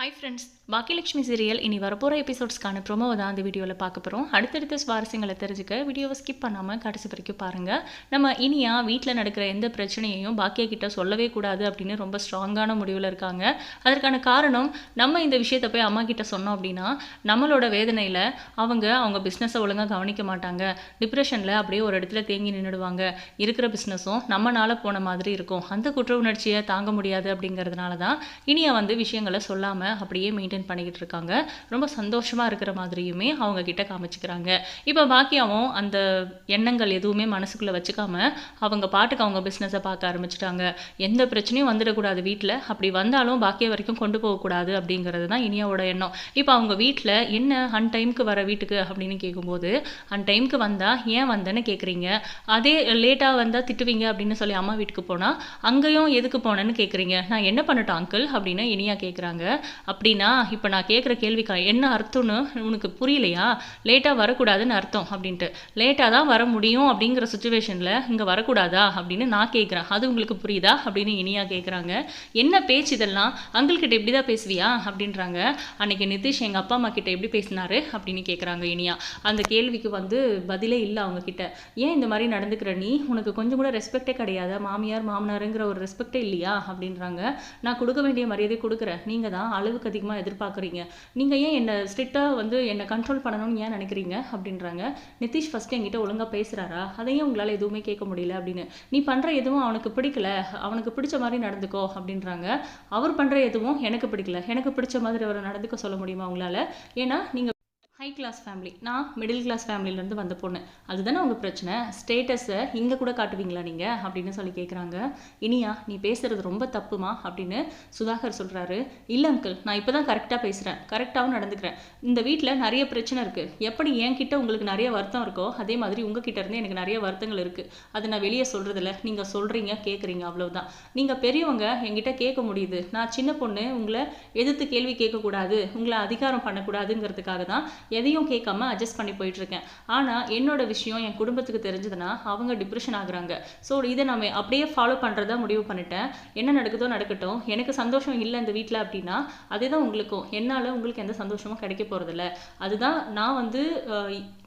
Hi friends Baakiyalakshmi serial இனி வரப்போகிற எபிசோட்ஸ்க்கான ப்ரோமோவை தான் அந்த வீடியோவில் பார்க்க போகிறோம் அடுத்தடுத்த சுவாரஸ்யங்களை தெரிஞ்சுக்க வீடியோவை ஸ்கிப் பண்ணாமல் கடைசி வரைக்கும் பாருங்கள் நம்ம இனியா வீட்டில் நடக்கிற எந்த பிரச்சனையையும் பாக்கியா கிட்ட சொல்லவே கூடாது அப்படின்னு ரொம்ப ஸ்ட்ராங்கான முடிவில் இருக்காங்க. அதற்கான காரணம் நம்ம இந்த விஷயத்தை போய் அம்மா கிட்ட சொன்னோம் அப்படின்னா நம்மளோட வேதனையில் அவங்க அவங்க பிஸ்னஸை ஒழுங்காக கவனிக்க மாட்டாங்க. டிப்ரெஷனில் அப்படியே ஒரு இடத்துல தேங்கி நின்றுடுவாங்க இருக்கிற பிஸ்னஸும் நம்மனால போன மாதிரி இருக்கும். அந்த குற்ற உணர்ச்சியை தாங்க முடியாது அப்படிங்கிறதுனால தான் இனியா வந்து விஷயங்களை சொல்லாமல் அப்படியே மெயின்டைன் பண்ணிக்கிட்டு இருக்காங்க ரொம்ப சந்தோஷமாக இருக்கிற மாதிரியுமே அவங்க கிட்ட காமிச்சிக்கிறாங்க. இப்போ பாக்கியாவும் அந்த எண்ணங்கள் எதுவுமே மனசுக்குள்ளே வச்சுக்காம அவங்க பாட்டுக்கு அவங்க பிஸ்னஸை பார்க்க ஆரம்பிச்சிட்டாங்க. எந்த பிரச்சனையும் வந்துடக்கூடாது வீட்டில் அப்படி வந்தாலும் பாக்கிய வரைக்கும் கொண்டு போகக்கூடாது அப்படிங்கிறது தான் இனியாவோட எண்ணம். இப்போ அவங்க வீட்டில் என்ன அன் டைமுக்கு வர வீட்டுக்கு அப்படின்னு கேட்கும்போது அன் டைமுக்கு வந்தால் ஏன் வந்தேன்னு கேட்குறீங்க அதே லேட்டாக வந்தால் திட்டுவீங்க அப்படின்னு சொல்லி அம்மா வீட்டுக்கு போனால் அங்கேயும் எதுக்கு போனேன்னு கேட்குறீங்க நான் என்ன பண்ணட்டும் அங்கிள் அப்படின்னு இனியா கேட்குறாங்க அப்படின்னா இப்போ நான் கேட்குற கேள்விக்கா என்ன அர்த்தம்னு உனக்கு புரியலையா? லேட்டாக வரக்கூடாதுன்னு அர்த்தம் அப்படின்ட்டு. லேட்டாக தான் வர முடியும் அப்படிங்கிற சுச்சுவேஷனில் இங்கே வரக்கூடாதா? அப்படின்னு நான் கேட்குறேன் அது உங்களுக்கு புரியுதா? அப்படின்னு இனியா கேட்குறாங்க என்ன பேச்சு இதெல்லாம்? அங்கிள்கிட்ட எப்படி இப்படி தான் பேசுவியா? அப்படின்றாங்க. அன்னைக்கு நிதிஷ் எங்கள் அப்பா அம்மா கிட்ட எப்படி பேசினாரு? அப்படின்னு கேட்குறாங்க இனியா. அந்த கேள்விக்கு வந்து பதிலே இல்லை அவங்க கிட்ட ஏன் இந்த மாதிரி நடந்துக்கிற நீ? உனக்கு கொஞ்சம் கூட ரெஸ்பெக்டே கிடையாது? மாமியார் மாமனாருங்கிற ஒரு ரெஸ்பெக்டே இல்லையா? அப்படின்றாங்க. நான் கொடுக்க வேண்டிய மரியாதை கொடுக்குறேன். நீங்கள் தான் அளவுக்கு அதிகமாக எதிர்பார்க்குறீங்க. நீங்கள் ஏன் என்னை ஸ்ட்ரிக்டாக வந்து என்னை கண்ட்ரோல் பண்ணணும்னு ஏன் நினைக்கிறீங்க? அப்படின்றாங்க. நிதிஷ் ஃபஸ்ட்டு என்கிட்ட ஒழுங்காக பேசுகிறாரா அதையும் உங்களால் எதுவுமே கேட்க முடியல அப்படின்னு. நீ பண்ணுற எதுவும் அவனுக்கு பிடிக்கல. அவனுக்கு பிடிச்ச மாதிரி நடந்துக்கோ அப்படின்றாங்க. அவர் பண்ணுற எதுவும் எனக்கு பிடிக்கல. எனக்கு பிடிச்ச மாதிரி அவரை நடந்துக்க சொல்ல முடியுமா உங்களால்? ஏன்னா நீங்கள் ஹை கிளாஸ் ஃபேமிலி நான் மிடில் கிளாஸ் ஃபேமிலியிலேருந்து வந்த பொண்ணு. அதுதானே உங்கள் பிரச்சனை? ஸ்டேட்டஸை இங்கே கூட காட்டுவீங்களா நீங்கள் அப்படின்னு சொல்லி கேட்குறாங்க இனியா நீ பேசுகிறது ரொம்ப தப்புமா? அப்படின்னு சுதாகர் சொல்கிறாரு இல்லை அங்கிள் நான் இப்போ தான் கரெக்டாக பேசுகிறேன் கரெக்டாகவும் நடந்துக்கிறேன். இந்த வீட்டில் நிறைய பிரச்சனை இருக்குது எப்படி என்கிட்ட உங்களுக்கு நிறைய வருத்தம் இருக்கோ அதே மாதிரி உங்ககிட்ட இருந்து எனக்கு நிறைய வருத்தங்கள் இருக்குது அதை நான் வெளியே சொல்கிறதில்ல நீங்கள் சொல்கிறீங்க கேட்குறீங்க அவ்வளோதான் நீங்கள் பெரியவங்க என்கிட்ட கேட்க முடியுது. நான் சின்ன பொண்ணு உங்களை எதிர்த்து கேள்வி கேட்கக்கூடாது. உங்களை அதிகாரம் பண்ணக்கூடாதுங்கிறதுக்காக தான் எதையும் கேட்காம அட்ஜஸ்ட் பண்ணி போயிட்டு இருக்கேன் ஆனால் என்னோட விஷயம் என் குடும்பத்துக்கு தெரிஞ்சதுன்னா அவங்க டிப்ரெஷன் ஆகுறாங்க. ஸோ இதை நம்ம அப்படியே ஃபாலோ பண்ணுறதா முடிவு பண்ணிட்டேன். என்ன நடக்குதோ நடக்கட்டும். எனக்கு சந்தோஷம் இல்லை இந்த வீட்டில் அப்படின்னா அதே தான் உங்களுக்கும். என்னால் உங்களுக்கு எந்த சந்தோஷமும் கிடைக்க போகிறதில்ல அதுதான் நான் வந்து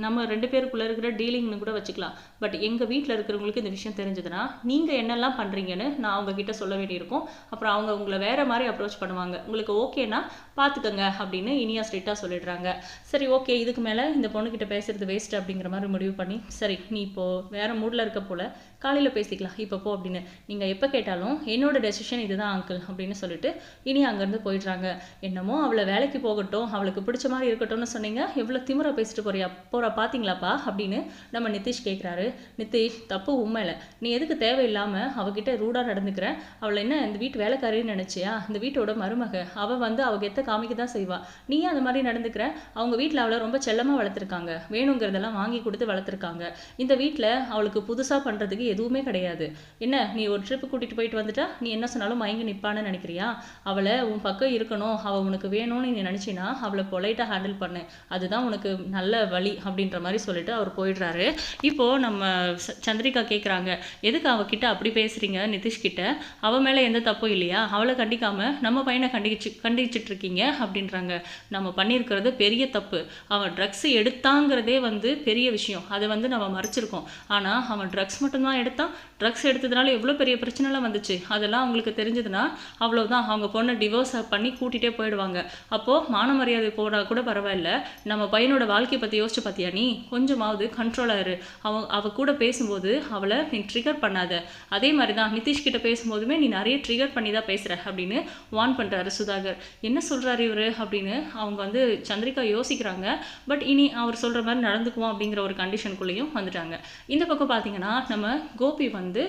நம்ம ரெண்டு பேருக்குள்ளே இருக்கிற டீலிங்னு கூட வச்சுக்கலாம். பட் எங்கள் வீட்டில் இருக்கிறவங்களுக்கு இந்த விஷயம் தெரிஞ்சதுன்னா நீங்கள் என்னெல்லாம் பண்ணுறீங்கன்னு நான் அவங்க கிட்ட சொல்ல வேண்டியிருக்கும். அப்புறம் அவங்க உங்களை வேற மாதிரி அப்ரோச் பண்ணுவாங்க. உங்களுக்கு ஓகேனா பார்த்துக்கங்க அப்படின்னு இனியா ஸ்ட்ரிக்டாக சொல்லிடுறாங்க. சரி ஓகே இதுக்கு மேலே இந்த பொண்ணுக்கிட்ட பேசுறது வேஸ்ட் அப்படிங்கிற மாதிரி முடிவு பண்ணி சரி நீ இப்போ வேற மூடில் இருக்க போல காலையில் பேசிக்கலாம். இப்போ போ அப்படின்னு. நீங்கள் எப்போ கேட்டாலும் என்னோட டெசிஷன் இதுதான் அங்கிள் அப்படின்னு சொல்லிட்டு இனி அங்கேருந்து போயிடுறாங்க. என்னமோ அவளை வேலைக்கு போகட்டும் அவளுக்கு பிடிச்ச மாதிரி இருக்கட்டும்னு சொன்னீங்க. எவ்வளோ திமுறை பேசிட்டு போறியா? போகிற பார்த்தீங்களாப்பா அப்படின்னு நம்ம நிதிஷ் கேட்குறாரு நிதிஷ் தப்பு உண்மையில் நீ எதுக்கு தேவையில்லாமல் அவகிட்ட ரூடாக நடந்துக்கிற? அவளை என்ன இந்த வீட்டு வேலைக்காரின்னு நினச்சியா? இந்த வீட்டோட மருமக. அவள் வந்து அவங்க எத்த காமிக்க தான் செய்வாள் நீ அந்த மாதிரி நடந்துக்கிற? அவங்க வீட்டில் அவளை ரொம்ப செல்லமாக வளர்த்துருக்காங்க. வேணுங்கிறதெல்லாம் வாங்கி கொடுத்து வளர்த்துருக்காங்க. இந்த வீட்டில் அவளுக்கு புதுசாக பண்ணுறதுக்கு எதுவுமே கிடையாது. என்ன நீ ஒரு ட்ரிப்பு கூட்டிகிட்டு போயிட்டு வந்துட்டா நீ என்ன சொன்னாலும் மயங்கி நிற்பான்னு நினைக்கிறியா? அவளை உன் பக்கம் இருக்கணும் அவள் உனக்கு வேணும்னு நீ நினச்சினா அவளை பொலைட்டாக ஹேண்டில் பண்ணு. அதுதான் உனக்கு நல்ல வழி அப்படின்ற மாதிரி சொல்லிட்டு அவர் போயிடுறாரு. இப்போது நம்ம ச- சந்திரிகா கேட்குறாங்க எதுக்கு அவகிட்ட அப்படி பேசுகிறீங்க நிதிஷ்கிட்ட அவள் மேலே எந்த தப்பும் இல்லையா? அவளை கண்டிக்காமல் நம்ம பையனை கண்டிச்சு கண்டிச்சிட்டு இருக்கீங்க அப்படின்றாங்க. நம்ம பண்ணியிருக்கிறது பெரிய தப்பு. அவன் ட்ரக்ஸ் எடுத்தாங்கிறதே வந்து பெரிய விஷயம். அதை வந்து நம்ம மறைச்சிருக்கோம். ஆனால் அவன் ட்ரக்ஸ் மட்டும்தான் எடுத்தான் ட்ரக்ஸ் எடுத்ததுனால எவ்வளோ பெரிய பிரச்சனைலாம் வந்துச்சு? அதெல்லாம் அவங்களுக்கு தெரிஞ்சதுன்னா அவ்வளோதான் அவங்க பொண்ணை டிவோர்ஸ் பண்ணி கூட்டிகிட்டே போயிடுவாங்க. அப்போது மான மரியாதை போனால் கூட பரவாயில்ல. நம்ம பையனோட வாழ்க்கையை பற்றி யோசிச்சு பார்த்தியா நீ? கொஞ்சமாவது கண்ட்ரோலாக இரு. அவ அவ கூட பேசும்போது அவளை நீ ட்ரிகர் பண்ணாத. அதே மாதிரி தான் நிதிஷ்கிட்ட பேசும்போதுமே நீ நிறைய ட்ரிகர் பண்ணி தான் பேசுகிற அப்படின்னு வார்ன் பண்ணுறாரு சுதாகர். என்ன சொல்கிறாரு இவர் அப்படின்னு அவங்க வந்து சந்திரிகா யோசிக்கிறாங்க. பட் இனி அவர் சொல்கிற மாதிரி நடந்துக்குவோம் அப்படிங்கிற ஒரு கண்டிஷனுக்குள்ளேயும் வந்துட்டாங்க. இந்த பக்கம் பார்த்தீங்கன்னா நம்ம கோபி வந்து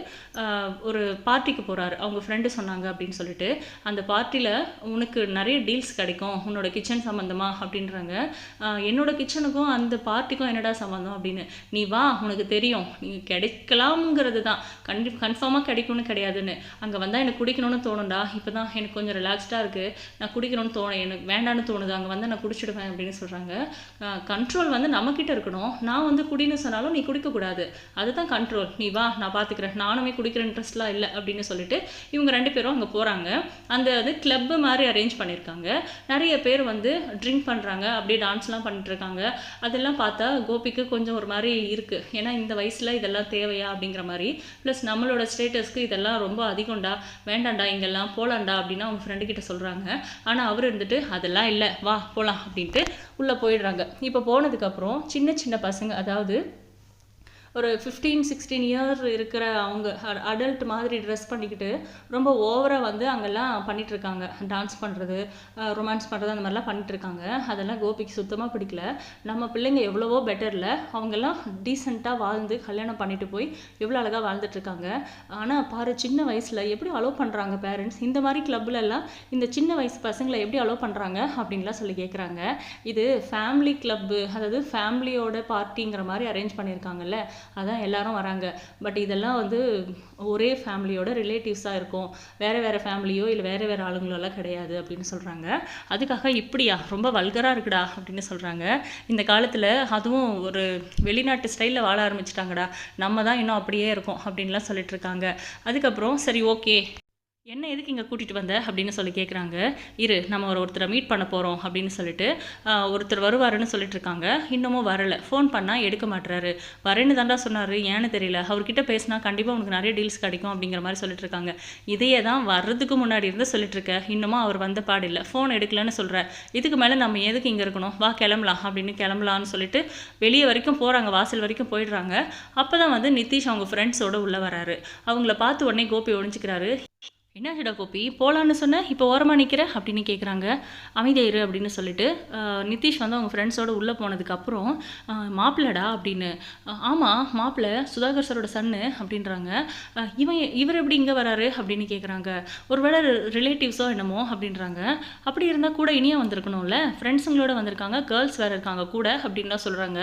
ஒரு பார்ட்டிக்கு போகிறாரு அவங்க ஃப்ரெண்டு சொன்னாங்க அப்படின்னு சொல்லிட்டு அந்த பார்ட்டியில் உனக்கு நிறைய டீல்ஸ் கிடைக்கும். உன்னோட கிச்சன் சம்மந்தமாக அப்படின்றாங்க. என்னோட கிச்சனுக்கும் அந்த பார்ட்டிக்கும் என்னடா சம்மந்தம் அப்படின்னு. நீ வா உனக்கு தெரியும். நீ கிடைக்கலாம்ங்கிறது தான் கண்டி கன்ஃபார்மாக கிடைக்கும்னு கிடையாதுன்னு. அங்கே வந்தால் எனக்கு குடிக்கணும்னு தோணும்டா. இப்போ தான் எனக்கு கொஞ்சம் ரிலாக்ஸ்டாக இருக்குது நான் குடிக்கணும்னு தோணும் எனக்கு வேண்டான்னு தோணுது. அங்கே வந்து நான் குடிச்சிடுவேன் அப்படின்னு சொல்கிறாங்க கண்ட்ரோல் வந்து நம்மக்கிட்ட இருக்கணும். நான் வந்து குடின்னு சொன்னாலும் நீ குடிக்கக்கூடாது. அதுதான் கண்ட்ரோல் நீ வா நான் பார்த்துக்கிறேன் நானுமே குடிக்கிற இன்ட்ரெஸ்ட்லாம் இல்லை அப்படின்னு சொல்லிட்டு இவங்க ரெண்டு பேரும் அங்கே போகிறாங்க அந்த இது கிளப்பு மாதிரி அரேஞ்ச் பண்ணியிருக்காங்க நிறைய பேர் வந்து ட்ரிங்க் பண்ணுறாங்க அப்படியே டான்ஸ்லாம் பண்ணிட்டுருக்காங்க அதெல்லாம் பார்த்தா கோபிக்கு கொஞ்சம் ஒரு மாதிரி இருக்குது ஏன்னா இந்த வயசில் இதெல்லாம் தேவையா அப்படிங்கிற மாதிரி. ப்ளஸ் நம்மளோட ஸ்டேட்டஸ்க்கு இதெல்லாம் ரொம்ப அதிகம்டா. வேண்டாம்டா இங்கெல்லாம் போகலாண்டா அப்படின்னு அவங்க ஃப்ரெண்டு கிட்ட சொல்கிறாங்க ஆனால் அவர் இருந்துட்டு அதெல்லாம் இல்லை வா போகலாம் அப்படின்ட்டு உள்ளே போயிடுறாங்க. இப்போ போனதுக்கப்புறம் சின்ன சின்ன பசங்க அதாவது ஒரு ஃபிஃப்டீன் சிக்ஸ்டீன் இயர் இருக்கிற அவங்க அடல்ட் மாதிரி ட்ரெஸ் பண்ணிக்கிட்டு ரொம்ப ஓவராக வந்து அங்கெல்லாம் பண்ணிகிட்ருக்காங்க இருக்காங்க டான்ஸ் பண்ணுறது ரொமான்ஸ் பண்ணுறது அந்த மாதிரிலாம் பண்ணிகிட்ருக்காங்க இருக்காங்க அதெல்லாம் கோபிக்கு சுத்தமாக பிடிக்கல. நம்ம பிள்ளைங்க எவ்வளவோ பெட்டரில் அவங்கெல்லாம் டீசெண்டாக வாழ்ந்து கல்யாணம் பண்ணிட்டு போய் எவ்வளோ அழகாக வாழ்ந்துட்டுருக்காங்க. ஆனால் பாரு சின்ன வயசில் எப்படி அலோவ் பண்ணுறாங்க பேரண்ட்ஸ் இந்த மாதிரி கிளப்லெல்லாம் இந்த சின்ன வயசு பசங்களை எப்படி அலோவ் பண்ணுறாங்க அப்படின்லாம் சொல்லி கேட்குறாங்க இது ஃபேமிலி கிளப்பு அதாவது ஃபேமிலியோட பார்ட்டிங்கிற மாதிரி அரேஞ்ச் பண்ணியிருக்காங்கல்ல. அதான் எல்லாரும் வராங்க. பட் இதெல்லாம் வந்து ஒரே ஃபேமிலியோட ரிலேட்டிவ்ஸாக இருக்கும். வேறு வேறு ஃபேமிலியோ இல்லை வேறு வேறு ஆளுங்களோ எல்லாம் கிடையாது அப்படின்னு சொல்கிறாங்க அதுக்காக இப்படியா? ரொம்ப வல்கராக இருக்குடா அப்படின்னு சொல்கிறாங்க இந்த காலத்தில் அதுவும் ஒரு வெளிநாட்டு ஸ்டைலில் வாழ ஆரம்பிச்சிட்டாங்கடா. நம்ம தான் இன்னும் அப்படியே இருக்கோம் அப்படின்லாம் சொல்லிட்டு இருக்காங்க. அதுக்கப்புறம் சரி ஓகே என்ன எதுக்கு இங்கே கூட்டிகிட்டு வந்த அப்படின்னு சொல்லி கேட்குறாங்க இரு நம்ம ஒரு ஒருத்தரை மீட் பண்ண போகிறோம் அப்படின்னு சொல்லிட்டு ஒருத்தர் வருவாருன்னு சொல்லிட்டு இருக்காங்க. இன்னமும் வரலை. ஃபோன் பண்ணால் எடுக்க மாட்டுறாரு வரேன்னு தாண்டா சொன்னார். ஏன்னு தெரியல. அவர்கிட்ட பேசினா கண்டிப்பாக உனக்கு நிறைய டீல்ஸ் கிடைக்கும் அப்படிங்கிற மாதிரி சொல்லிட்டு இருக்காங்க. இதையே தான் வர்றதுக்கு முன்னாடி இருந்து சொல்லிட்டு இருக்க. இன்னமும் அவர் வந்த பாடில்லை ஃபோன் எடுக்கலன்னு சொல்கிற இதுக்கு மேலே நம்ம எதுக்கு இங்கே இருக்கணும்? வா கிளம்பலாம் அப்படின்னு கிளம்பலான்னு சொல்லிட்டு வெளியே வரைக்கும் போகிறாங்க வாசல் வரைக்கும் போயிடுறாங்க. அப்போ தான் வந்து நிதிஷ் அவங்க ஃப்ரெண்ட்ஸோடு உள்ளே வராரு. அவங்கள பார்த்து உடனே கோபி ஒழிஞ்சிக்கிறாரு என்னாச்சுடா கோபி? போகலான்னு சொன்ன இப்போ ஓரமாக நிற்கிற அப்படின்னு கேட்குறாங்க அமைதியாயிரு அப்படின்னு சொல்லிட்டு நிதிஷ் வந்து அவங்க ஃப்ரெண்ட்ஸோடு உள்ளே போனதுக்கப்புறம் மாப்பிள்ளடா அப்படின்னு ஆமாம் மாப்பிள்ளை சுதாகர் சரோட சன்னு அப்படின்றாங்க. இவன் இவர் எப்படி இங்கே வராரு? அப்படின்னு கேட்குறாங்க ஒருவேளை ரிலேட்டிவ்ஸோ என்னமோ? அப்படின்றாங்க. அப்படி இருந்தால் கூட இனியாக வந்திருக்கணும்ல? ஃப்ரெண்ட்ஸுங்களோட வந்திருக்காங்க கேர்ள்ஸ் வேறு இருக்காங்க கூட அப்படின்லாம் சொல்கிறாங்க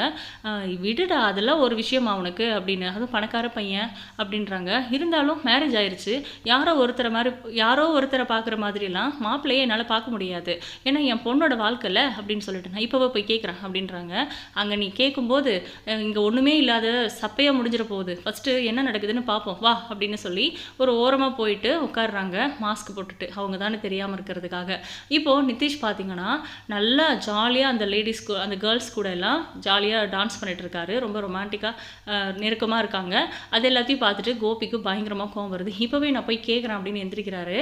விடுடா அதெல்லாம் ஒரு விஷயமா உனக்கு அப்படின்னு அதுவும் பணக்கார பையன் அப்படின்றாங்க. இருந்தாலும் மேரேஜ் ஆயிடுச்சு யாரோ ஒருத்தரை மாதிரி யாரோ ஒருத்தரை பார்க்குற மாதிரிலாம் மாப்பிள்ளையை என்னால் பார்க்க முடியாது. ஏன்னா என் பொண்ணோட வாழ்க்கையில் அப்படின்னு சொல்லிட்டு நான் இப்போவே போய் கேட்குறேன் அப்படின்றாங்க. அங்கே நீ கேட்கும்போது இங்கே ஒன்றுமே இல்லாத சப்பையாக முடிஞ்சிட போகுது. ஃபஸ்ட்டு என்ன நடக்குதுன்னு பார்ப்போம் வா அப்படின்னு சொல்லி ஒரு ஓரமாக போயிட்டு உட்காடுறாங்க மாஸ்க் போட்டுட்டு. அவங்க தானே தெரியாமல் இருக்கிறதுக்காக. இப்போது நிதிஷ் பார்த்தீங்கன்னா நல்லா ஜாலியாக அந்த லேடிஸ் அந்த கேர்ள்ஸ் கூட எல்லாம் ஜாலியாக டான்ஸ் பண்ணிகிட்டு இருக்காரு. ரொம்ப ரொமான்டிக்காக நெருக்கமாக இருக்காங்க. அது எல்லாத்தையும் பார்த்துட்டு கோபிக்கு பயங்கரமாக கோவம் வருது. இப்போவே நான் போய் கேட்குறேன் அப்படின்னு எந்திரிக்கிறாரு.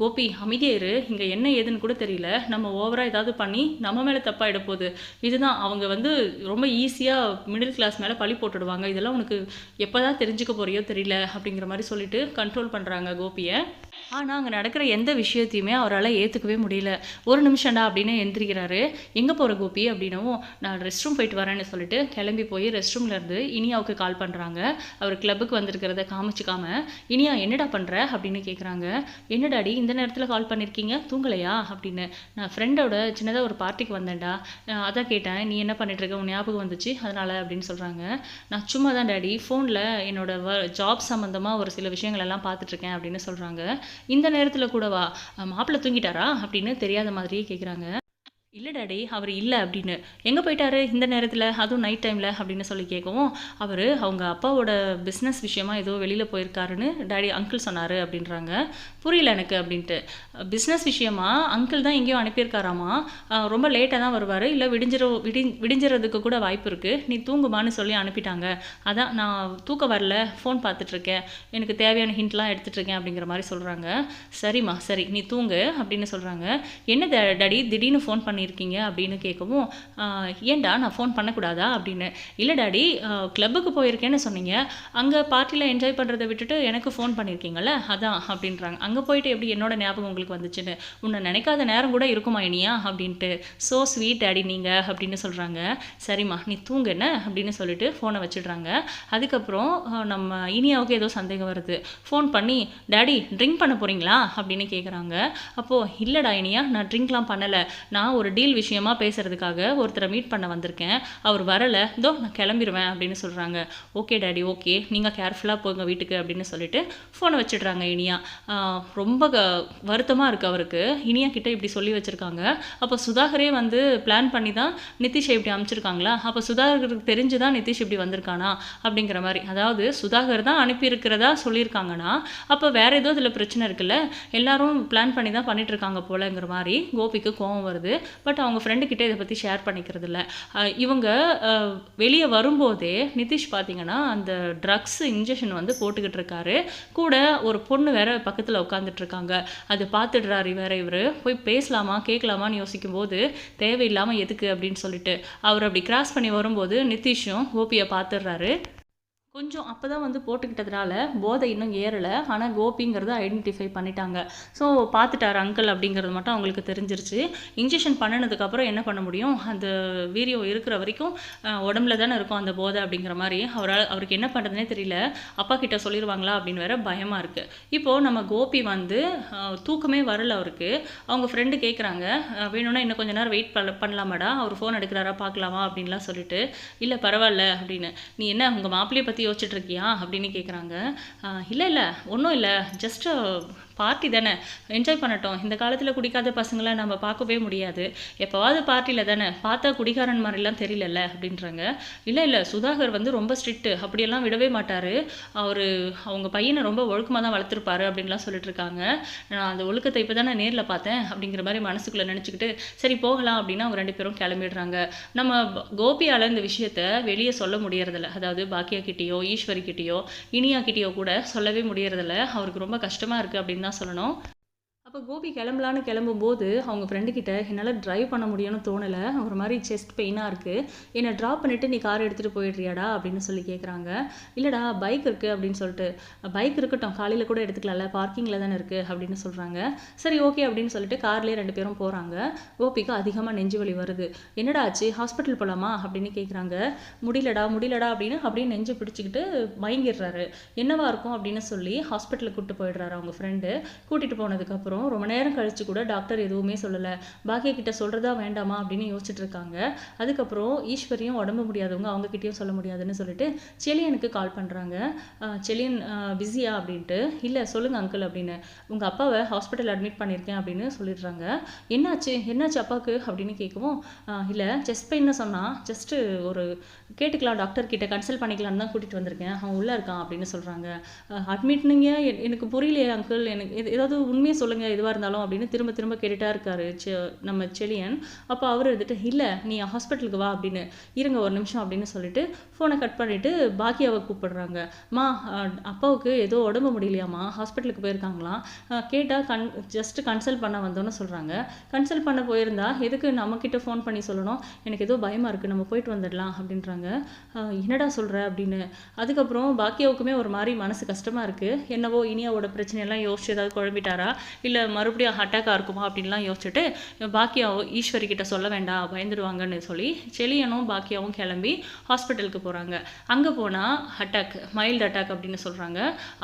கோபி அமைதியாரு இங்கே என்ன ஏதுன்னு கூட தெரியல. நம்ம ஓவராக ஏதாவது பண்ணி நம்ம மேலே தப்பாயிட போகுது. இதுதான். அவங்க வந்து ரொம்ப ஈஸியாக மிடில் கிளாஸ் மேலே பழி போட்டுடுவாங்க. இதெல்லாம் உனக்கு எப்போ தான் தெரிஞ்சுக்க போறியோ தெரியல அப்படிங்கிற மாதிரி சொல்லிட்டு கண்ட்ரோல் பண்ணுறாங்க கோபியை. ஆனால் அங்கே நடக்கிற எந்த விஷயத்தையுமே அவரால் ஏற்றுக்கவே முடியல. ஒரு நிமிஷம்டா அப்படின்னு எந்திரிக்கிறாரு. எங்கே போகிற கோபி அப்படின்னவும் நான் ரெஸ்ட் ரூம் போயிட்டு வரேன்னு சொல்லிட்டு கிளம்பி போய் ரெஸ்ட் ரூம்லேருந்து இனியாவுக்கு கால் பண்ணுறாங்க அவர் கிளப்புக்கு வந்திருக்கிறத காமிச்சிக்காம இனியா என்னடா பண்ணுற அப்படின்னு கேட்குறாங்க என்ன டாடி இந்த நேரத்தில் கால் பண்ணியிருக்கீங்க தூங்கலையா? அப்படின்னு. நான் ஃப்ரெண்டோட சின்னதாக ஒரு பார்ட்டிக்கு வந்தேன்டா. அதான் கேட்டேன் நீ என்ன பண்ணிட்டு இருக்க? உன் ஞாபகம் வந்துச்சு அதனால் அப்படின்னு சொல்கிறாங்க நான் சும்மா தான் டாடி ஃபோனில் என்னோட ஜாப் சம்மந்தமாக ஒரு சில விஷயங்கள் எல்லாம் பார்த்துட்ருக்கேன் அப்படின்னு சொல்கிறாங்க இந்த நேரத்தில் கூடவா? மாப்பிள்ளை தூங்கிட்டாரா? அப்படின்னு தெரியாத மாதிரியே கேட்குறாங்க இல்லை டாடி அவர் இல்லை அப்படின்னு. எங்கே போயிட்டாரு? இந்த நேரத்தில் அதுவும் நைட் டைமில் அப்படின்னு சொல்லி கேட்கவும் அவர் அவங்க அப்பாவோட பிஸ்னஸ் விஷயமா ஏதோ வெளியில் போயிருக்காருன்னு டாடி அங்கிள் சொன்னார் அப்படின்றாங்க. புரியல எனக்கு அப்படின்ட்டு. பிஸ்னஸ் விஷயமா? அங்கிள் தான் எங்கேயோ அனுப்பியிருக்காராமா? ரொம்ப லேட்டாக தான் வருவார். இல்லை விடிஞ்சிற விடி விடிஞ்சிறதுக்கு கூட வாய்ப்பு இருக்குது நீ தூங்குமான்னு சொல்லி அனுப்பிட்டாங்க. அதான் நான் தூக்கம் வரல ஃபோன் பார்த்துட்ருக்கேன். எனக்கு தேவையான ஹிண்ட்லாம் எடுத்துட்ருக்கேன் அப்படிங்கிற மாதிரி சொல்கிறாங்க சரிம்மா சரி நீ தூங்கு அப்படின்னு சொல்கிறாங்க என்ன டாடி திடீர்னு ஃபோன் பண்ணியிருக்கீங்க அப்படின்னு கேட்கவும் ஏன்டா நான் ஃபோன் பண்ணக்கூடாதா? அப்படின்னு. இல்லை டாடி கிளப்புக்கு போயிருக்கேன்னு சொன்னீங்க. அங்கே பார்ட்டியில் என்ஜாய் பண்ணுறதை விட்டுட்டு எனக்கு ஃபோன் பண்ணியிருக்கீங்கள அதான் அப்படின்றாங்க. அங்கே போயிட்டு எப்படி என்னோட ஞாபகம் உங்களுக்கு வந்துச்சுன்னு? உன்னை நினைக்காத நேரம் கூட இருக்குமா இனியா? அப்படின்ட்டு. ஸோ ஸ்வீட் டாடி நீங்கள் அப்படின்னு சொல்கிறாங்க சரிம்மா நீ தூங்க என்ன? அப்படின்னு சொல்லிட்டு ஃபோனை வச்சிடுறாங்க. அதுக்கப்புறம் நம்ம இனியாவுக்கு ஏதோ சந்தேகம் வருது. ஃபோன் பண்ணி டாடி ட்ரிங்க் பண்ண போகிறீங்களா அப்படின்னு கேட்குறாங்க அப்போது இல்லைடா இனியா நான் ட்ரிங்க்லாம் பண்ணலை. நான் ஒரு டீல் விஷயமா பேசுறதுக்காக ஒருத்தரை மீட் பண்ண வந்திருக்கேன். அவர் வரலை. இதோ நான் கிளம்பிடுவேன் அப்படின்னு சொல்கிறாங்க ஓகே டேடி ஓகே நீங்கள் கேர்ஃபுல்லாக போங்க வீட்டுக்கு அப்படின்னு சொல்லிட்டு ஃபோனை வச்சிடுறாங்க இனியா. ரொம்ப க வருத்தமாக இருக்குது அவருக்கு. இனியா கிட்ட இப்படி சொல்லி வச்சுருக்காங்க. அப்போ சுதாகரே வந்து பிளான் பண்ணி தான் நிதிஷை இப்படி அனுப்பிச்சிருக்காங்களா? அப்போ சுதாகருக்கு தெரிஞ்சு தான் நிதிஷ் இப்படி வந்திருக்கானா? அப்படிங்கிற மாதிரி. அதாவது சுதாகர் தான் அனுப்பியிருக்கிறதா சொல்லியிருக்காங்கன்னா அப்போ வேறு ஏதோ இதில் பிரச்சனை இருக்குல்ல? எல்லாரும் பிளான் பண்ணி தான் பண்ணிட்டு இருக்காங்க போலங்கிற மாதிரி கோபிக்கு கோபம் வருது. பட் அவங்க ஃப்ரெண்டு இதை பற்றி ஷேர் பண்ணிக்கிறது இல்லை இவங்க வெளியே வரும்போதே நிதிஷ் பார்த்தீங்கன்னா அந்த ட்ரக்ஸ் இன்ஜெக்ஷன் வந்து போட்டுக்கிட்டு இருக்காரு. கூட ஒரு பொண்ணு வேற பக்கத்தில் உட்காந்துட்டு இருக்காங்க. அது பார்த்துடுறாரு வேற இவர். போய் பேசலாமா கேட்கலாமான்னு யோசிக்கும் போது தேவையில்லாமல் எதுக்கு? அப்படின்னு சொல்லிட்டு. அவர் அப்படி கிராஸ் பண்ணி வரும்போது நிதிஷும் ஓபியை பார்த்துடுறாரு கொஞ்சம் அப்போ தான் வந்து போட்டுக்கிட்டதுனால போதை இன்னும் ஏறலை. ஆனால் கோபிங்கிறத ஐடென்டிஃபை பண்ணிட்டாங்க. ஸோ பார்த்துட்டார் அங்கிள் அப்படிங்கிறது மட்டும் அவங்களுக்கு தெரிஞ்சிருச்சு. இன்ஜெக்ஷன் பண்ணினதுக்கப்புறம் என்ன பண்ண முடியும்? அந்த வீரியம் இருக்கிற வரைக்கும் உடம்புல தானே இருக்கும் அந்த போதை அப்படிங்கிற மாதிரி. அவரால் அவருக்கு என்ன பண்ணுறதுனே தெரியல. அப்பா கிட்ட சொல்லிடுவாங்களா அப்படின்னு வேற பயமாக இருக்குது இப்போது நம்ம கோபி வந்து தூக்கமே வரல அவருக்கு. அவங்க ஃப்ரெண்டு கேட்குறாங்க வேணும்னா இன்னும் கொஞ்ச நேரம் வெயிட் பண்ண பண்ணலாமாடா? அவர் ஃபோன் எடுக்கிறாரா? பார்க்கலாமா? அப்படின்லாம் சொல்லிட்டு இல்லை பரவாயில்ல அப்படின்னு. நீ என்ன உங்கள் மாப்பிள்ளையை பற்றி யோசிச்சுட்டு இருக்கியா அப்படின்னு கேட்குறாங்க இல்லை இல்லை ஒன்றும் இல்லை. ஜஸ்ட் பார்ட்டி தானே? என்ஜாய் பண்ணட்டும். இந்த காலத்தில் குடிக்காத பசங்களை நம்ம பார்க்கவே முடியாது. எப்போவாவது பார்ட்டியில் தானே? பார்த்தா குடிகாரன் மாதிரிலாம் தெரியலல்ல அப்படின்றாங்க. இல்லை இல்லை. சுதாகர் வந்து ரொம்ப ஸ்ட்ரிக்ட்டு அப்படியெல்லாம் விடவே மாட்டார். அவர் அவங்க பையனை ரொம்ப ஒழுக்கமாக தான் வளர்த்துருப்பாரு அப்படின்லாம் சொல்லிட்டு இருக்காங்க நான் அந்த ஒழுக்கத்தை இப்போ தானே நேரில் பார்த்தேன் அப்படிங்கிற மாதிரி மனசுக்குள்ளே நினச்சிக்கிட்டு சரி போகலாம் அப்படின்னு அவங்க ரெண்டு பேரும் கிளம்பிடுறாங்க. நம்ம கோபியால் இந்த விஷயத்த வெளியே சொல்ல முடியறதில்ல. அதாவது பாக்கியா கிட்டேயோ ஈஸ்வரி கிட்டேயோ இனியா கிட்டேயோ கூட சொல்லவே முடியறதில்ல. அவருக்கு ரொம்ப கஷ்டமாக இருக்குது அப்படின்னு தான் சொல்லணும். அப்போ கோபி கிளம்பலான்னு கிளம்பும்போது அவங்க ஃப்ரெண்டு கிட்ட என்னால் ட்ரைவ் பண்ண முடியும்னு தோணலை. ஒரு மாதிரி செஸ்ட் பெயினாக இருக்குது என்னை ட்ராப் பண்ணிவிட்டு நீ கார் எடுத்துகிட்டு போயிடுறியாடா? அப்படின்னு சொல்லி கேட்குறாங்க இல்லைடா பைக் இருக்குது அப்படின்னு சொல்லிட்டு. பைக் இருக்கட்டும். காலையில் கூட எடுத்துக்கலாம்ல. பார்க்கிங்கில் தானே இருக்குது அப்படின்னு சொல்கிறாங்க சரி ஓகே அப்படின்னு சொல்லிட்டு கார்லேயே ரெண்டு பேரும் போகிறாங்க கோபிக்கு அதிகமாக நெஞ்சு வலி வருது. என்னடா ஆச்சு? ஹாஸ்பிட்டல் போகலாமா அப்படின்னு கேட்குறாங்க முடியலடா முடியலடா அப்படின்னு அப்படியே நெஞ்சு பிடிச்சிக்கிட்டு மயங்கிடுறாரு. என்னவா இருக்கும்? அப்படின்னு சொல்லி ஹாஸ்பிட்டலுக்கு கூப்பிட்டு போயிடுறாரு அவங்க ஃப்ரெண்டு கூட்டிகிட்டு போனதுக்கப்புறம் ரொம்ப நேரம் கழித்து கூட டாக்டர் எதுவுமே சொல்லலை. பாக்கிய கிட்ட சொல்கிறதா வேண்டாமா அப்படின்னு யோசிச்சுட்டு இருக்காங்க. அதுக்கப்புறம் ஈஸ்வரியும் உடம்பு முடியாதவங்க அவங்கக்கிட்டேயும் சொல்ல முடியாதுன்னு சொல்லிட்டு செலியனுக்கு கால் பண்ணுறாங்க செலியன் பிஸியா அப்படின்ட்டு. இல்லை சொல்லுங்கள் அங்கிள் அப்படின்னு. உங்கள் அப்பாவை ஹாஸ்பிட்டல் அட்மிட் பண்ணியிருக்கேன் அப்படின்னு சொல்லிடுறாங்க. என்னாச்சு? என்னாச்சு அப்பாவுக்கு? அப்படின்னு கேட்கவும் இல்லை செஸ்ட் பெயின்னு சொன்னால் ஜஸ்ட்டு ஒரு கேட்டுக்கலாம் டாக்டர் கிட்ட கன்சல்ட் பண்ணிக்கலாம்னு தான் கூட்டிகிட்டு வந்திருக்கேன். அவன் உள்ளே இருக்கான் அப்படின்னு சொல்கிறாங்க அட்மிட்னுங்க எனக்கு புரியலையே அங்கிள் எனக்கு எது- ஏதாவது உண்மையை சொல்லுங்கள் எதுவாக இருந்தாலும் அப்படின்னு திரும்ப திரும்ப கேட்டுட்டா இருக்காரு செ- நம்ம செலியன். அப்போ அவர் வந்துட்டு இல்லை நீ ஹாஸ்பிட்டலுக்கு வா அப்படின்னு இருங்க ஒரு நிமிஷம் அப்படின்னு சொல்லிட்டு ஃபோனை கட் பண்ணிவிட்டு பாக்கியாவை கூப்பிடுறாங்க. மா அப்பாவுக்கு ஏதோ உடம்பு முடியலையாம்மா ஹாஸ்பிட்டலுக்கு போயிருக்காங்களாம் கேட்டால் கன் ஜஸ்ட் கன்சல்ட் பண்ண வந்தோன்னு சொல்கிறாங்க கன்சல்ட் பண்ண போயிருந்தா எதுக்கு நம்மக்கிட்ட ஃபோன் பண்ணி சொல்லணும்? எனக்கு ஏதோ பயமாக இருக்குது நம்ம போயிட்டு வந்துடலாம் அப்படின்றாங்க. என்னடா சொல்கிற அப்படின்னு. அதுக்கப்புறம் பாக்கியாவுக்குமே ஒரு மாதிரி மனசு கஷ்டமாக இருக்குது என்னவோ இனியாவோட பிரச்சனையெல்லாம் யோசிச்சு ஏதாவது குழம்பிட்டாரா? இல்லை மறுபடியும் அட்டாக்காக இருக்குமா அப்படின்லாம் யோசிச்சுட்டு பாக்கியாவோ ஈஸ்வரி கிட்ட சொல்ல வேண்டாம் பயந்துடுவாங்கன்னு சொல்லி செலியனும் பாக்கியாவும் கிளம்பி ஹாஸ்பிட்டலுக்கு போகிறாங்க அங்கே போனால் அட்டாக் மைல்டு அட்டாக் அப்படின்னு சொல்கிறாங்க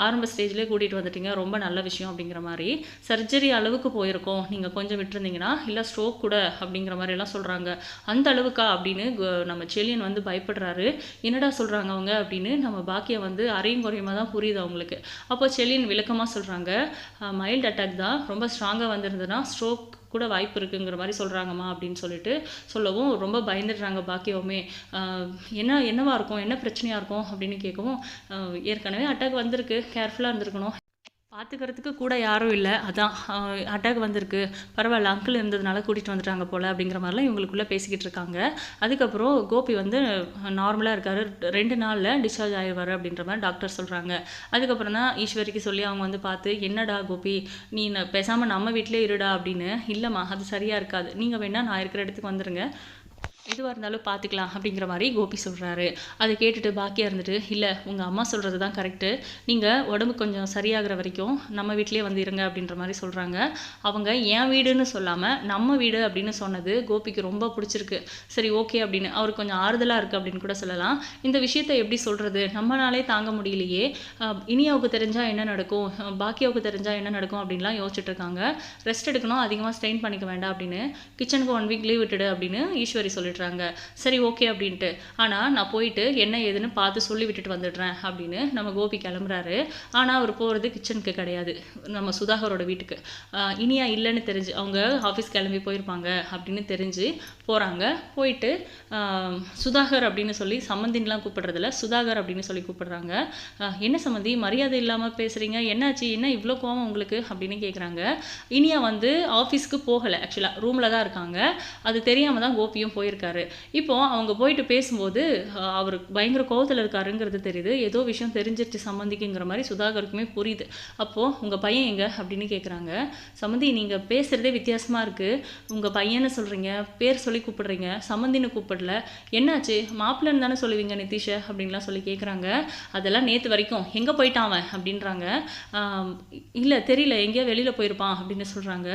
ஆரம்ப ஸ்டேஜ்லேயே கூட்டிகிட்டு வந்துட்டீங்க ரொம்ப நல்ல விஷயம் அப்படிங்கிற மாதிரி. சர்ஜரி அளவுக்கு போயிருக்கோம் நீங்கள் கொஞ்சம் விட்டுருந்தீங்கன்னா இல்லை ஸ்ட்ரோக் கூட அப்படிங்கிற மாதிரி எல்லாம் சொல்கிறாங்க அந்த அளவுக்கா அப்படின்னு நம்ம செலியன் வந்து பயப்படுறாரு. என்னடா சொல்கிறாங்க அவங்க அப்படின்னு நம்ம பாக்கியம் வந்து அரையும் குறையுமா தான் புரியுது அவங்களுக்கு. அப்போ செலியன் விளக்கமாக சொல்கிறாங்க மைல்டு அட்டாக் தான் ரொம்ப ஸ்ட்ராங்காக வந்திருந்ததுன்னா ஸ்ட்ரோக் கூட வாய்ப்பு இருக்குங்கிற மாதிரி சொல்கிறாங்கம்மா அப்படின்னு சொல்லிட்டு சொல்லவும் ரொம்ப பயந்துடுறாங்க பாக்கியவுமே. ஆஹ் என்ன என்னவா இருக்கும்? என்ன பிரச்சனையாக இருக்கும்? அப்படின்னு கேட்கவும் ஏற்கனவே அட்டாக் வந்திருக்கு. கேர்ஃபுல்லாக இருந்திருக்கணும். பார்த்துக்கிறதுக்கு கூட யாரும் இல்லை. அதான் அட்டாக் வந்திருக்கு. பரவாயில்ல அங்கிள் இருந்ததுனால கூட்டிகிட்டு வந்துட்டாங்க போல் அப்படிங்கிற மாதிரிலாம் இவங்களுக்குள்ளே பேசிக்கிட்டு இருக்காங்க. அதுக்கப்புறம் கோபி வந்து நார்மலாக இருக்காரு. ரெண்டு நாளில் டிஸ்சார்ஜ் ஆயிடுவார் அப்படின்ற மாதிரி டாக்டர் சொல்கிறாங்க அதுக்கப்புறம் தான் ஈஸ்வரிக்கு சொல்லி அவங்க வந்து பார்த்து என்னடா கோபி நீ பேசாமல் நம்ம வீட்டிலே இருடா அப்படின்னு. இல்லைம்மா அது சரியாக இருக்காது. நீங்கள் வேணால் நான் இருக்கிற இடத்துக்கு வந்துடுங்க எதுவாக இருந்தாலும் பார்த்துக்கலாம் அப்படிங்கிற மாதிரி கோபி சொல்கிறாரு அதை கேட்டுட்டு பாக்கியாக இருந்துட்டு இல்லை உங்கள் அம்மா சொல்கிறது தான் கரெக்டு நீங்கள் உடம்பு கொஞ்சம் சரியாகிற வரைக்கும் நம்ம வீட்டிலே வந்து இருங்க அப்படின்ற மாதிரி சொல்கிறாங்க அவங்க என் வீடுன்னு சொல்லாமல் நம்ம வீடு அப்படின்னு சொன்னது கோபிக்கு ரொம்ப பிடிச்சிருக்கு. சரி ஓகே அப்படின்னு. அவருக்கு கொஞ்சம் ஆறுதலாக இருக்குது அப்படின்னு கூட சொல்லலாம். இந்த விஷயத்தை எப்படி சொல்கிறது நம்மளாலே தாங்க முடியலையே. இனியாவுக்கு தெரிஞ்சால் என்ன நடக்கும்? பாக்கியாவுக்கு தெரிஞ்சால் என்ன நடக்கும் அப்படின்லாம் யோசிச்சுட்டு இருக்காங்க. ரெஸ்ட் எடுக்கணும் அதிகமாக ஸ்ட்ரெயின் பண்ணிக்க வேண்டாம் அப்படின்னு. கிச்சனுக்கு ஒன் வீக் லீவ் விட்டுடு அப்படின்னு ஈஸ்வரி சொல்லிடுறாங்க. சரி ஓகே அப்படின்ட்டு. ஆனால் நான் போயிட்டு என்ன ஏதுன்னு பார்த்து சொல்லி விட்டுட்டு வந்துடுறேன் அப்படின்னு நம்ம கோபி கிளம்புறாரு. ஆனால் அவர் போகிறது கிச்சனுக்கு கிடையாது. நம்ம சுதாகரோட வீட்டுக்கு. ஆஹ் இனியா இல்லைன்னு தெரிஞ்சு அவங்க ஆஃபீஸ் கிளம்பி போயிருப்பாங்க அப்படின்னு தெரிஞ்சு போகிறாங்க போயிட்டு ஆஹ் சுதாகர் அப்படின்னு சொல்லி சம்மந்தின்லாம் கூப்பிடுறதில்ல சுதாகர் அப்படின்னு சொல்லி கூப்பிடுறாங்க. என்ன சம்மந்தி மரியாதை இல்லாமல் பேசுகிறீங்க என்னாச்சு? என்ன இவ்வளோ கோவம் உங்களுக்கு? அப்படின்னு கேட்குறாங்க இனியா வந்து ஆஃபீஸ்க்கு போகலை ஆக்சுவலாக ரூமில் தான் இருக்காங்க. அது தெரியாமல் தான் கோபியும் போயிருக்காரு. இப்போ அவங்க போயிட்டு பேசும்போது அவர் பயங்கர கோவத்தில் இருக்காருங்கிறது தெரியுது. ஏதோ விஷயம் தெரிஞ்சிருச்சு சம்மந்திக்குங்கிற மாதிரி சுதாகருக்குமே புரியுது. அப்போது உங்கள் பையன் எங்க? அப்படின்னு கேட்குறாங்க சம்மந்தி நீங்கள் பேசுகிறதே வித்தியாசமாக இருக்குது உங்கள் பையனை சொல்கிறீங்க பேர் சொல்லி கூப்பிடுறீங்க. சம்மந்தின்னு கூப்பிடல. என்னாச்சு? மாப்பிள்ளன்னு தானே சொல்லுவீங்க நிதிஷ? அப்படின்லாம் சொல்லி கேட்குறாங்க அதெல்லாம் நேற்று வரைக்கும். எங்கே போயிட்டான் அவன்? அப்படின்றாங்க. இல்லை தெரியல. எங்கேயோ வெளியில் போயிருப்பான். அப்படின்னு சொல்கிறாங்க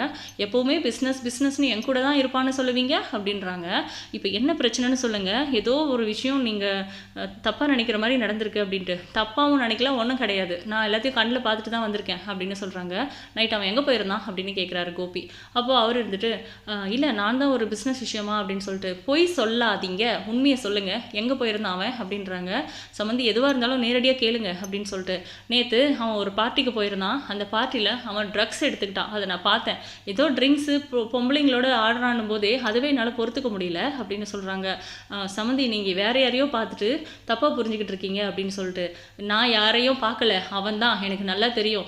எப்போவுமே பிஸ்னஸ் பிஸ்னஸ்னு என் கூட தான் இருப்பான்னு சொல்லுவீங்க? அப்படின்றாங்க. இப்போ என்ன பிரச்சனைன்னு சொல்லுங்கள் ஏதோ ஒரு விஷயம் நீங்கள் தப்பாக நினைக்கிற மாதிரி நடந்திருக்கு அப்படின்ட்டு. தப்பாகவும் நினைக்கல ஒன்றும் கிடையாது. நான் எல்லாத்தையும் கண்ணில் பார்த்துட்டு தான் வந்திருக்கேன் அப்படின்னு சொல்கிறாங்க நைட் அவன் எங்கே போயிருந்தான் அப்படின்னு கேட்குறாரு கோபி. அப்போது அவர் இருந்துட்டு இல்லை நான் தான் ஒரு பிஸ்னஸ் விஷயமா? அப்படின்னு சொல்லிட்டு பொய் சொல்லாதீங்க. உண்மையை சொல்லுங்கள் எங்கே போயிருந்தான் அவன்? அப்படின்றாங்க. சம்மந்தி எதுவாக இருந்தாலும் நேரடியாக கேளுங்க. அப்படின்னு சொல்லிட்டு நேற்று அவன் ஒரு பார்ட்டிக்கு போயிருந்தான். அந்த பார்ட்டியில் அவன் ட்ரக்ஸ் எடுத்துக்கிட்டான். அதை நான் பார்த்தேன். ஏதோ ட்ரிங்க்ஸு பொம்பளைங்களோட ஆடுறான் போதே அதுவே என்னால் பொறுத்துக்க முடியல. அப்படின்னு அப்படின்னு சொல்கிறாங்க சமந்தி நீங்கள் வேற யாரையோ பார்த்துட்டு தப்பாக புரிஞ்சுக்கிட்டு இருக்கீங்க அப்படின்னு சொல்லிட்டு நான் யாரையும் பார்க்கல. அவன் தான். எனக்கு நல்லா தெரியும்.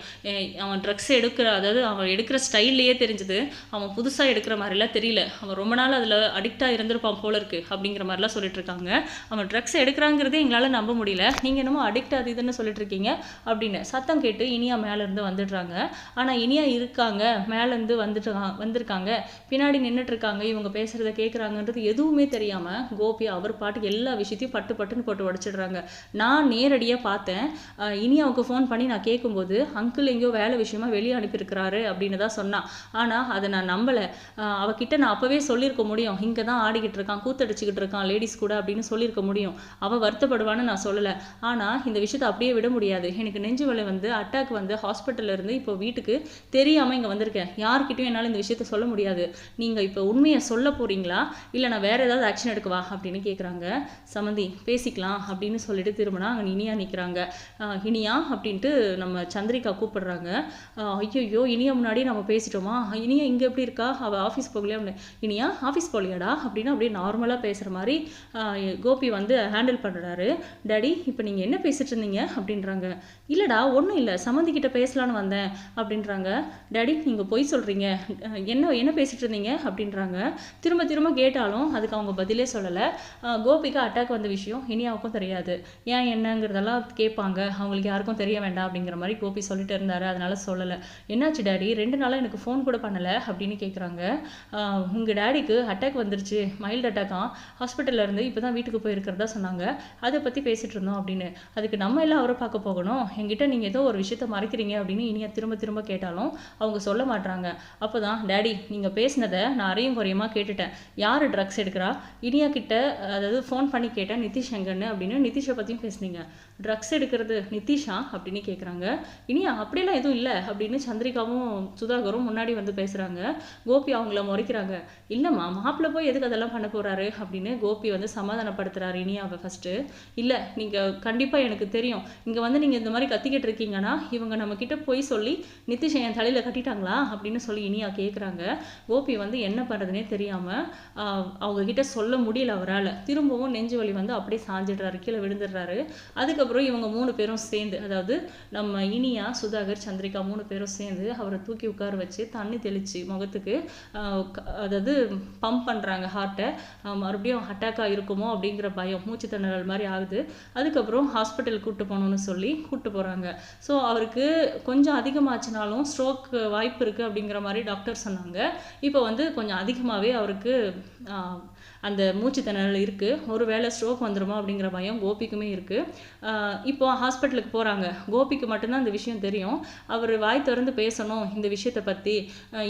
அவன் ட்ரக்ஸ் எடுக்கிற அதாவது அவன் எடுக்கிற ஸ்டைல்லையே தெரிஞ்சது. அவன் புதுசாக எடுக்கிற மாதிரிலாம் தெரியல. அவன் ரொம்ப நாள் அதில் அடிக்டாக இருந்திருப்பான் போல இருக்கு அப்படிங்கிற மாதிரிலாம் சொல்லிட்டு இருக்காங்க. அவன் ட்ரக்ஸ் எடுக்கிறாங்கிறதே எங்களால் நம்ப முடியல. நீங்கள் என்னமோ அடிக்ட் அது இதுன்னு சொல்லிட்டு இருக்கீங்க அப்படின்னு சத்தம் கேட்டு இனியா மேலேருந்து வந்துடுறாங்க. ஆனால் இனியா இருக்காங்க. மேலேருந்து வந்துட்டு வந்திருக்காங்க. பின்னாடி நின்றுட்டு இருக்காங்க. இவங்க பேசுகிறத கேட்குறாங்கன்றது எதுவும் எதுவுமே தெரியாமல் கோபி அவர் பாட்டுக்கு எல்லா விஷயத்தையும் பட்டு பட்டுன்னு போட்டு உடச்சிடுறாங்க. நான் நேரடியாக பார்த்தேன். இனி அவங்க ஃபோன் பண்ணி நான் கேட்கும்போது அங்கிள் எங்கேயோ வேலை விஷயமா வெளியே அனுப்பியிருக்கிறாரு அப்படின்னு தான் சொன்னான். ஆனால் அதை நான் நம்பலை. அவகிட்ட நான் அப்போவே சொல்லியிருக்க முடியும். இங்கே தான் ஆடிக்கிட்டு இருக்கான் கூத்தடிச்சிக்கிட்டு இருக்கான் லேடிஸ் கூட அப்படின்னு சொல்லியிருக்க முடியும். அவள் வருத்தப்படுவான்னு நான் சொல்லலை. ஆனால் இந்த விஷயத்தை அப்படியே விட முடியாது. எனக்கு நெஞ்சு வலி வந்து அட்டாக் வந்து ஹாஸ்பிட்டல்லேருந்து இப்போ வீட்டுக்கு தெரியாமல் இங்கே வந்திருக்கேன். யார்கிட்டையும் என்னால் இந்த விஷயத்த சொல்ல முடியாது. நீங்கள் இப்போ உண்மையை சொல்ல போகிறீங்களா இல்லை நான் வேற ஏதாவது ஆக்ஷன் எடுக்கவா அப்படின்னு கேட்குறாங்க சமந்தி பேசிக்கலாம் அப்படின்னு சொல்லிட்டு திரும்பினா அங்கே இனியா நிற்கிறாங்க இனியா அப்படின்ட்டு நம்ம சந்திரிகா கூப்பிடுறாங்க. ஐயோ இனியா முன்னாடி நம்ம பேசிட்டோமா? இனியா இங்கே எப்படி இருக்கா? அவள் ஆஃபீஸ் போகலையா? அப்படின்னு. இனியா ஆஃபீஸ் போகலையாடா? அப்படின்னு அப்படியே நார்மலாக பேசுகிற மாதிரி கோபி வந்து ஹேண்டில் பண்ணுறாரு டேடி இப்போ நீங்கள் என்ன பேசிட்டு இருந்தீங்க? அப்படின்றாங்க. இல்லைடா ஒன்றும் இல்லை. சமந்தி கிட்ட பேசலான்னு வந்தேன். அப்படின்றாங்க. டேடி நீங்கள் பொய் சொல்கிறீங்க என்ன என்ன பேசிட்டு இருந்தீங்க? அப்படின்றாங்க. திரும்ப திரும்ப கேட்டாலும் அது அதுக்கு அவங்க பதிலே சொல்லலை. கோபிக்கு அட்டாக் வந்த விஷயம் இனியாவுக்கும் தெரியாது. ஏன் என்னங்கிறதெல்லாம் கேட்பாங்க. அவங்களுக்கு யாருக்கும் தெரிய வேண்டாம் அப்படிங்கிற மாதிரி கோபி சொல்லிட்டு இருந்தாரு. அதனால சொல்லலை. என்னாச்சு டேடி? ரெண்டு நாளாக எனக்கு ஃபோன் கூட பண்ணலை அப்படின்னு கேட்குறாங்க உங்கள் டேடிக்கு அட்டாக் வந்துருச்சு. மைல்டு அட்டாக்காக ஹாஸ்பிட்டலில் இருந்து இப்போ தான் வீட்டுக்கு போயிருக்கிறதா சொன்னாங்க. அதை பற்றி பேசிட்டு இருந்தோம் அப்படின்னு. அதுக்கு நம்ம எல்லாம் அவரை பார்க்க போகணும். எங்கிட்ட நீங்கள் ஏதோ ஒரு விஷயத்த மறைக்கிறீங்க அப்படின்னு இனியா திரும்ப திரும்ப கேட்டாலும் அவங்க சொல்ல மாட்றாங்க. அப்போ தான் டேடி நீங்கள் பேசினதை நான் அறையும் குறையுமா? கேட்டுட்டேன். யார் ட்ரக்ஸ் எடுக்கிறா இனியா கிட்ட அதாவது ஃபோன் பண்ணி கேட்டேன் நிதிஷ் எங்கன்னு அப்படின்னு நிதிஷை பற்றியும் பேசுனீங்க. ட்ரக்ஸ் எடுக்கிறது நிதிஷா அப்படின்னு கேட்குறாங்க இனியா அப்படிலாம் எதுவும் இல்லை அப்படின்னு சந்திரிகாவும் சுதாகரும் முன்னாடி வந்து பேசுகிறாங்க கோபி அவங்கள முறைக்கிறாங்க. இல்லைம்மா மாப்பிள்ளை போய் எதுக்கு அதெல்லாம் பண்ண போகிறாரு அப்படின்னு கோபி வந்து சமாதானப்படுத்துகிறாரு இனியாவை ஃபஸ்ட்டு இல்லை நீங்கள் கண்டிப்பாக எனக்கு தெரியும். இங்கே வந்து நீங்கள் இந்த மாதிரி கத்திக்கிட்டு இருக்கீங்கன்னா இவங்க நம்மக்கிட்ட போய் சொல்லி நிதிஷா என் தலையில் கட்டிட்டாங்களா அப்படின்னு சொல்லி இனியா கேட்குறாங்க கோபி வந்து என்ன பண்ணுறதுனே தெரியாமல் அவங்கக்கிட்ட சொல்ல முடியல அவரால். திரும்பவும் நெஞ்சு வலி வந்து அப்படியே சாஞ்சிடுறாரு கீழே விழுந்துடுறாரு. அதுக்கப்புறம் அதுக்கப்புறம் இவங்க மூணு பேரும் சேர்ந்து அதாவது நம்ம இனியா சுதாகர் சந்திரிகா மூணு பேரும் சேர்ந்து அவரை தூக்கி உட்கார வச்சு தண்ணி தெளித்து முகத்துக்கு அதாவது பம்ப் பண்ணுறாங்க ஹார்ட்டை மறுபடியும் அட்டாக்காக இருக்குமோ அப்படிங்கிற பயம் மூச்சு திணறல் மாதிரி ஆகுது. அதுக்கப்புறம் ஹாஸ்பிட்டல் கூப்பிட்டு போகணும்னு சொல்லி கூப்பிட்டு போகிறாங்க ஸோ அவருக்கு கொஞ்சம் அதிகமாச்சுனாலும் ஸ்ட்ரோக் வாய்ப்பு இருக்குது அப்படிங்கிற மாதிரி டாக்டர் சொன்னாங்க. இப்போ வந்து கொஞ்சம் அதிகமாகவே அவருக்கு அந்த மூச்சு திணறல் இருக்குது ஒருவேளை ஸ்ட்ரோக் வந்துடுமா அப்படிங்கிற பயம் கோபிக்குமே இருக்குது இப்போ ஹாஸ்பிட்டலுக்கு போகிறாங்க கோபிக்கு மட்டும்தான் இந்த விஷயம் தெரியும். அவர் வாய் திறந்து பேசணும் இந்த விஷயத்தை பற்றி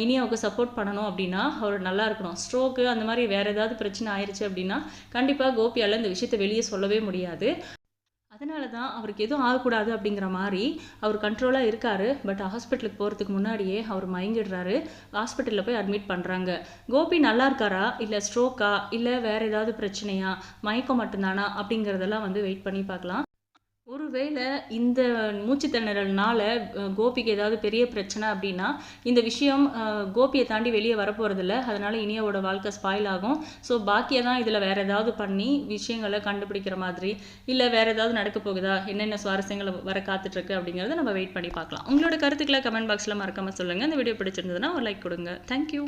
இனி அவங்க சப்போர்ட் பண்ணணும் அப்படின்னா அவர் நல்லா இருக்கணும். ஸ்ட்ரோக்கு அந்த மாதிரி வேறு ஏதாவது பிரச்சனை ஆயிடுச்சு அப்படின்னா கண்டிப்பாக கோபியால் இந்த விஷயத்தை வெளியே சொல்லவே முடியாது. அதனால தான் அவருக்கு எதுவும் ஆகக்கூடாது அப்படிங்கிற மாதிரி அவர் கண்ட்ரோலாக இருக்காரு. பட் ஹாஸ்பிட்டலுக்கு போகிறதுக்கு முன்னாடியே அவர் மயங்கிடுறாரு. ஹாஸ்பிட்டலில் போய் அட்மிட் பண்ணுறாங்க கோபி நல்லா இருக்காரா? இல்லை ஸ்ட்ரோக்கா இல்லை வேறு ஏதாவது பிரச்சனையா? மயக்கம் மட்டும்தானா? அப்படிங்கிறதெல்லாம் வந்து வெயிட் பண்ணி பார்க்கலாம். ஒருவேளை இந்த மூச்சு திணறல்னால கோபிக்கு ஏதாவது பெரிய பிரச்சனை அப்படின்னா இந்த விஷயம் கோபியை தாண்டி வெளியே வரப்போகிறதில்ல அதனால இனியாவோட வாழ்க்கை ஸ்பாயில் ஆகும். ஸோ பாக்கியை தான் இதில் வேறு ஏதாவது பண்ணி விஷயங்களை கண்டுபிடிக்கிற மாதிரி இல்லை வேறு ஏதாவது நடக்க போகுதா? என்னென்ன சுவாரஸ்யங்களை வர காத்துட்ருக்கு அப்படிங்கிறத நம்ம வெயிட் பண்ணி பார்க்கலாம். உங்களோட கருத்துக்களை கமெண்ட் பாக்ஸில் மறக்காமல் சொல்லுங்கள் இந்த வீடியோ பிடிச்சிருந்ததுன்னா ஒரு லைக் கொடுங்க. தேங்க்யூ